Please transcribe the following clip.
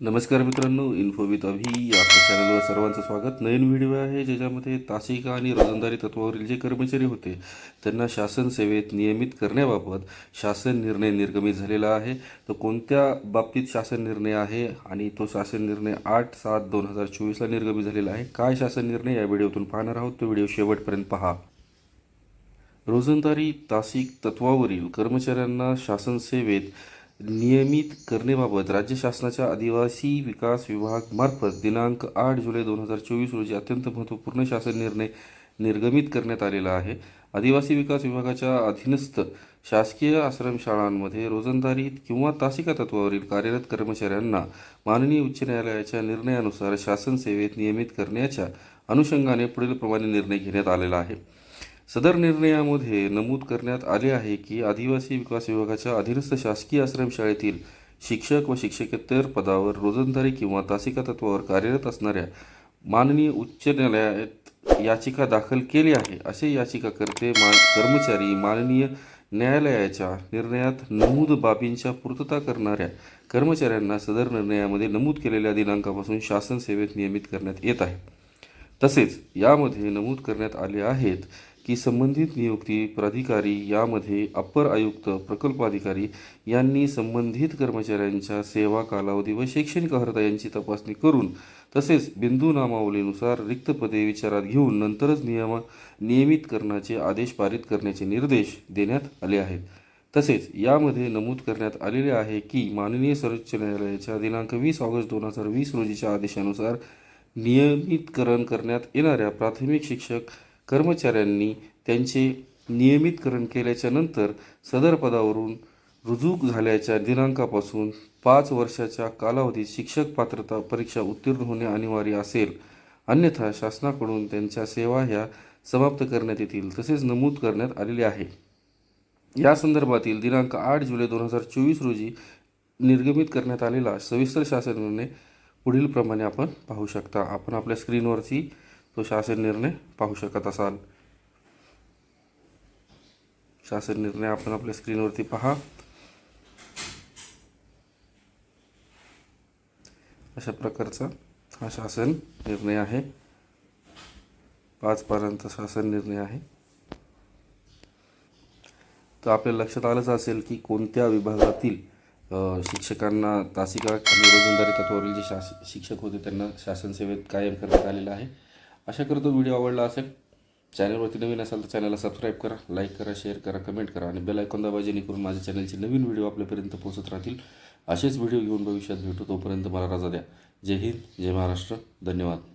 नमस्कार मित्रांनो info with अभि आपल्या चॅनलवर सर्वांचं स्वागत. नवीन व्हिडिओ आहे ज्याच्यामध्ये तासिका आणि रोजंदारी तत्वावरील जे कर्मचारी होते त्यांना शासन सेवेत नियमित करण्याबाबत शासन निर्णय निर्गमित झालेला आहे. तर कोणत्या बाबतीत शासन निर्णय आहे आणि तो शासन निर्णय आठ सात दोन हजार चोवीसला निर्गमित झालेला आहे? काय शासन निर्णय या व्हिडिओतून पाहणार आहोत? तो व्हिडिओ शेवटपर्यंत पहा. रोजंदारी तासिक तत्वावरील कर्मचाऱ्यांना शासन सेवेत नियमित करण्याबाबत राज्य शासनाच्या आदिवासी विकास विभाग मार्फत दिनांक आठ जुलै दोन हजार चोवीस रोजी अत्यंत महत्त्वपूर्ण शासन निर्णय निर्गमित करण्यात आलेला आहे. आदिवासी विकास विभागाच्या अधीनस्थ शासकीय आश्रमशाळांमध्ये रोजंदारीत किंवा तासिका तत्वावरील कार्यरत कर्मचाऱ्यांना माननीय उच्च न्यायालयाच्या निर्णयानुसार शासन सेवेत नियमित करण्याच्या अनुषंगाने पुढीलप्रमाणे निर्णय घेण्यात आलेला आहे. सदर निर्णयामध्ये नमूद करण्यात आले आहे की आदिवासी विकास विभागाच्या अधीनस्थ शासकीय आश्रमशाळेतील शिक्षक व शिक्षकेतर पदावर रोजंदारी किंवा तासिका तत्वावर कार्यरत असणाऱ्या माननीय उच्च न्यायालयात याचिका दाखल केली आहे. असे याचिकाकर्ते मा कर्मचारी माननीय न्यायालयाच्या निर्णयात नमूद बाबींच्या पूर्तता करणाऱ्या कर्मचाऱ्यांना सदर निर्णयामध्ये नमूद केलेल्या दिनांकापासून शासन सेवेत नियमित करण्यात येत आहे. तसेच यामध्ये नमूद करण्यात आले आहेत की संबंधित नियुक्ती प्राधिकारी यामध्ये अप्पर आयुक्त प्रकल्प अधिकारी यांनी संबंधित कर्मचाऱ्यांच्या सेवा कालावधी व शैक्षणिक अर्हता यांची तपासणी करून तसेच बिंदू नामावलीनुसार रिक्त पदे विचारात घेऊन नंतरच नियम नियमित करण्याचे आदेश पारित करण्याचे निर्देश देण्यात आले आहेत. तसेच यामध्ये नमूद करण्यात आलेले आहे की माननीय सर्वोच्च न्यायालयाच्या दिनांक वीस ऑगस्ट दोन हजार वीस रोजीच्या आदेशानुसार नियमितकरण करण्यात येणाऱ्या प्राथमिक शिक्षक कर्मचाऱ्यांनी त्यांचे नियमितकरण केल्याच्यानंतर सदर पदावरून रुजू झाल्याच्या दिनांकापासून पाच वर्षाच्या कालावधीत शिक्षक पात्रता परीक्षा उत्तीर्ण होणे अनिवार्य असेल. अन्यथा शासनाकडून त्यांच्या सेवा ह्या समाप्त करण्यात येतील तसेच नमूद करण्यात आलेले आहे. या संदर्भातील दिनांक आठ जुलै दोन हजार चोवीस रोजी निर्गमित करण्यात आलेला सविस्तर शासन निर्णय पुढील प्रमाणे आपण पाहू शकता. आपण आपल्या स्क्रीनवरती तो शासन निर्णय पाहू शकत असाल. शासन निर्णय आपण आपल्या स्क्रीनवरती पहा. अशा प्रकारचा हा शासन निर्णय आहे. पाच पानांचा शासन निर्णय आहे. तर आपल्या लक्षात आलंच असेल की कोणत्या विभागातील शिक्षकांना तासिका आणि रोजंदारी तत्वावरील जे शास शिक्षक होते त्यांना शासन सेवेत कायम करण्यात आलेलं आहे. अशा करतो व्हिडिओ आवडला असेल चॅनलवरती नवीन असाल तर चॅनलला सबस्क्राईब करा लाईक करा शेअर करा कमेंट करा आणि बेल आयकॉन दाबा जेणेकरून माझ्या चॅनलचे नवीन व्हिडिओ आपल्यापर्यंत पोहोचत राहतील. असेच व्हिडिओ घेऊन भविष्यात भेटू तोपर्यंत मला रजा द्या. जय हिंद जय महाराष्ट्र. धन्यवाद.